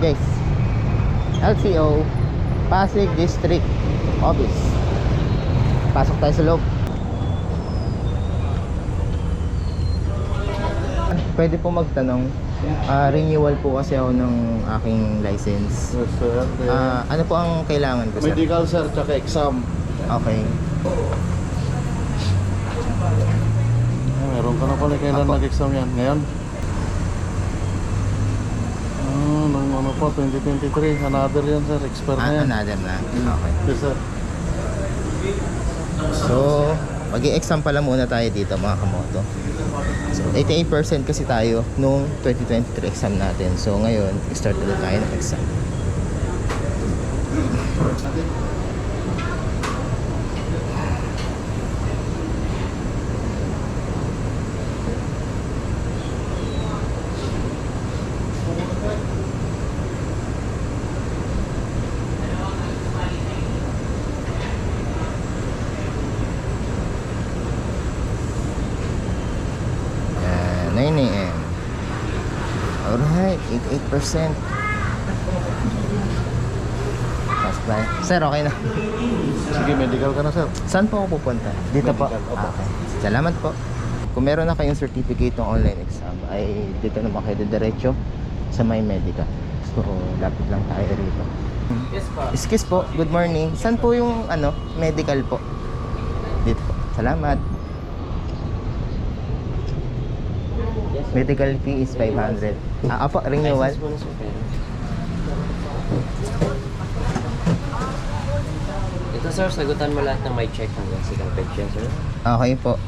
guys. LCO Pasig District Office. Pasok tayo sa loob. Pwede po magtanong. Ah, renewal po kasi ako ng aking license. Yes, sir. Ah, ano po ang kailangan ko sir? medical, sir, tsaka exam. Okay. Ah, meron ka na pala kailan nag-exam yan? Ngayon? Ah, nung ano pa, 2023. Another yan, sir. Expert na Ah, yan. another na. Okay. Yes, sir. So, mag exam pala muna tayo dito mga kamoto. So, 88% kasi tayo nung 2023 exam natin. So, ngayon, start ulit tayo ng exam. Alright, 88%. Pasok tayo. Sir, okay na. Sige, medical ka na, sir. Saan po ako pupunta? Dito po? Medical, opo. Ah, okay. Salamat po. Kung meron na kayong certificate ng online exam, ay dito naman kayo diretso sa may medical. So, lapit lang tayo rito. Yes po. Excuse po, good morning. Saan po yung ano, medical po? Dito po. Salamat. Yes, sir. Medical fee is 500. Ah, apo, renewal. Ito sir, sagutan mo lahat ng may check ng physical picture sir. Okay po.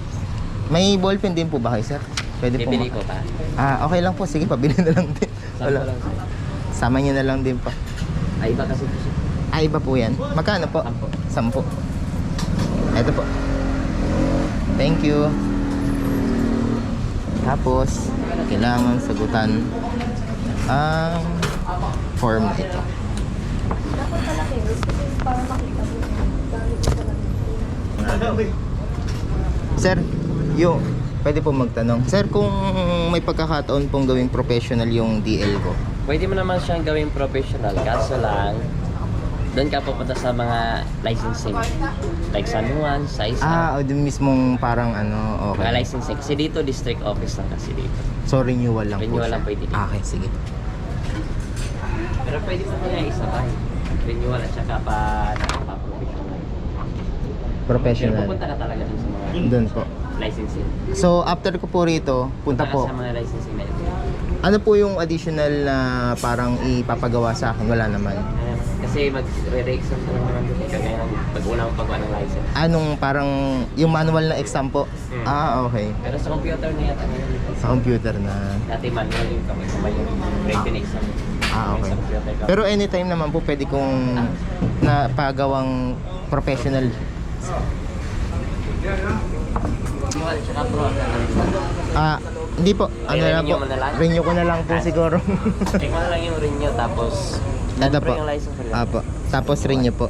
May ballpen din po ba kayo, sir? Pwede po. Bibili ko pa. Ah, okay lang po. Sige, pabili na lang din. Wala. ko lang sir? Sama niyo na lang din po. Ay, iba kasi po sir. Ah, iba po yan. Magkano po? Sampo. Sampo. Ito po. Thank you. Tapos, kailangan sagutan ang form na ito. Sir, yo, pwede po magtanong. Sir, kung may pagkakataon pong gawing professional yung DL ko, Pwede mo naman siyang gawing professional, kaso lang, doon ka pupunta sa mga licensing. Like San Juan, sa isa. Ah, o dun mismong parang ano, Mga okay. licensing. Kasi dito, district office lang kasi dito. So, renewal lang po Renewal siya. lang pwede dito. Ah, okay, sige. Pero pwede mo kaya isabay. Renewal at saka pa, pa professional. Pero Professional. pupunta ka talaga dun sa mga Doon po. licensing. So, after ko po rito, punta ka po. sa mga licensing na ito. Ano po yung additional na parang ipapagawa sa akin? Wala naman. Ayan. Kasi mag-re-exam ka lang naman dito. Kagaya ng pag unang paggawa ng license. Anong parang yung manual na exam po? Hmm. Ah, okay. Pero sa computer na yata ngayon. Sa computer na. Dati manual yung kamay kamay yung written exam. Ah, okay. Sa computer ka. Pero anytime naman po pwede kong napagawang professional. Renewal, tsaka pro. Ah, hindi po. Ano na po? Renew ko na lang po Ah. siguro. Na lang yung renew tapos Ito Pro po. yung license mo lang. Apo. Tapos renew po.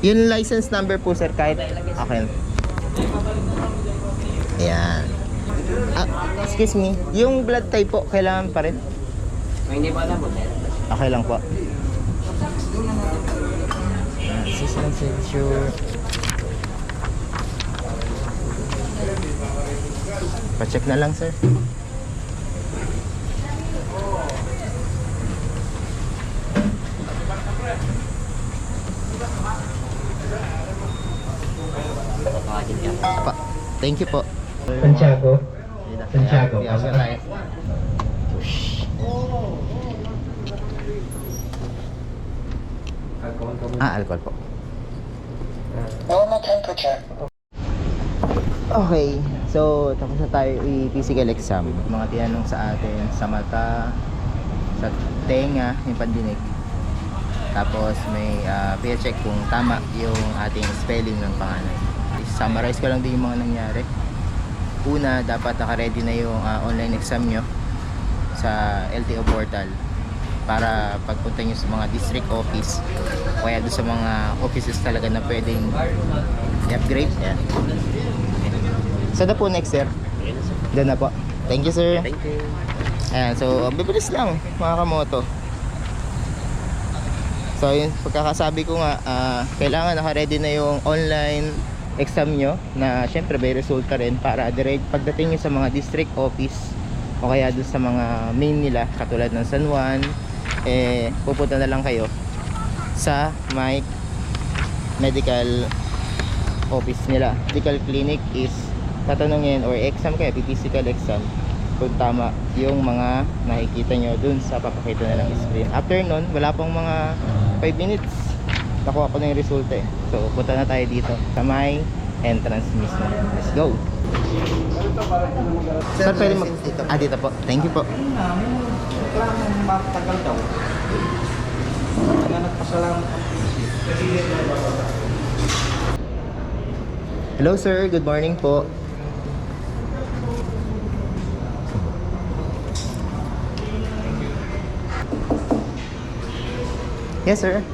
Yung license number po sir kahit okay. Ayan. Ah, excuse me. Yung blood type po kailangan pa rin? Hindi mo alam pa siya. Okay lang po. Assistant signature. Pa-check na lang, sir. Papakagin ka. Pa. Thank you po. Santiago. Santiago. Ah, alcohol po. Normal temperature. Okay, so tapos na tayo i-physical exam. Mga tinanong sa atin sa mata, sa tenga, yung pandinig. Tapos may uh, check kung tama yung ating spelling ng pangalan. Summarize ko lang din yung mga nangyari. Una, dapat naka-ready na yung ah, online exam nyo sa LTO portal para pagpunta nyo sa mga district office o kaya doon sa mga offices talaga na pwedeng i-upgrade. Yan. Saan na po next, sir? Doon na po. Thank you, sir. Thank you. Ayan, so bibilis lang mga kamoto. So yun, pagkakasabi ko nga, ah, kailangan naka-ready na yung online exam nyo na syempre may resulta rin para direct pagdating nyo sa mga district office o kaya doon sa mga main nila katulad ng San Juan eh pupunta na lang kayo sa may medical office nila. Medical clinic is tatanungin or exam kayo physical exam kung tama yung mga nakikita nyo dun sa papakita na ng screen. After nun wala pang mga 5 minutes nakuha ko na yung resulta eh so punta na tayo dito sa may entrance mismo let's go Sir, pwede mag... Ah, dito po. Thank you po. Reklamong matagal daw. Kaya nagpasalamat ang Hello sir, good morning po. Yes sir.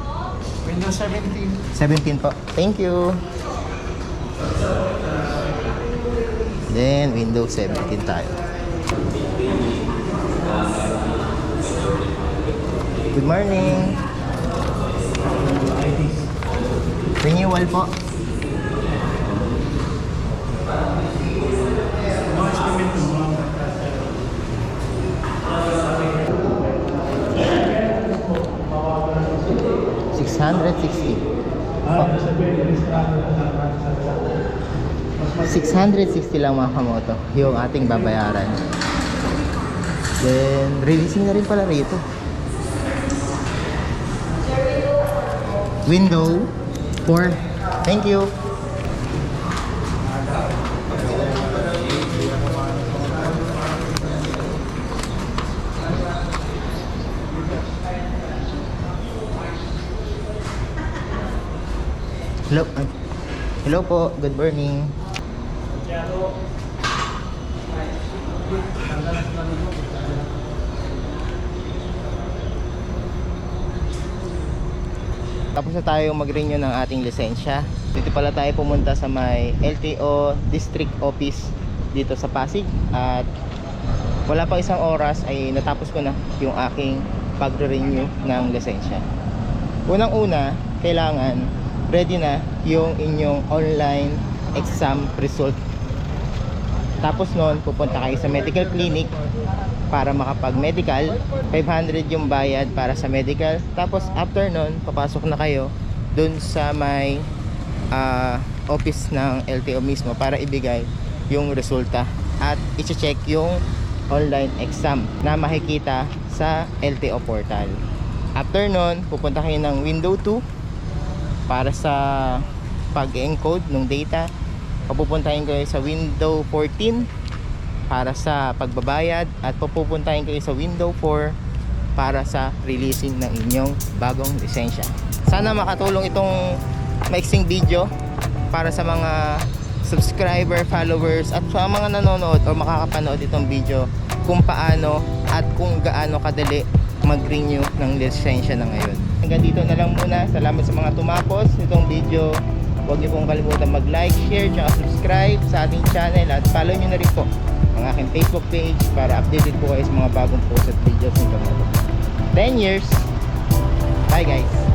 Windows 17. 17 po. Thank you. Then Windows 17 tayo. Good morning. Renewal po. Six hundred sixty. 660 lang mga kamoto yung ating babayaran. Then, releasing na rin pala rito. Window 4. Thank you. Hello. Hello po. Good morning. Tapos na tayo mag-renew ng ating lisensya. Dito pala tayo pumunta sa may LTO District Office dito sa Pasig at wala pa isang oras ay natapos ko na yung aking pagre-renew ng lisensya. Unang-una, kailangan ready na yung inyong online exam result. Tapos noon, pupunta kayo sa medical clinic para makapag-medical. 500 yung bayad para sa medical. Tapos after nun, papasok na kayo dun sa may ah, office ng LTO mismo para ibigay yung resulta at i-check yung online exam na makikita sa LTO portal. After nun, pupunta kayo ng window 2 para sa pag-encode ng data. Papupuntahin kayo sa window 14 para sa pagbabayad at pupuntahin kayo sa window 4 para sa releasing ng inyong bagong lisensya. Sana makatulong itong maiksing video para sa mga subscriber, followers at sa mga nanonood o makakapanood itong video kung paano at kung gaano kadali mag-renew ng lisensya na ngayon. Hanggang dito na lang muna. Salamat sa mga tumapos nitong video. Huwag niyo pong kalimutan mag-like, share, at subscribe sa ating channel at follow niyo na rin po ang aking Facebook page para updated po kayo sa mga bagong post at videos nito. 10 years. Bye guys.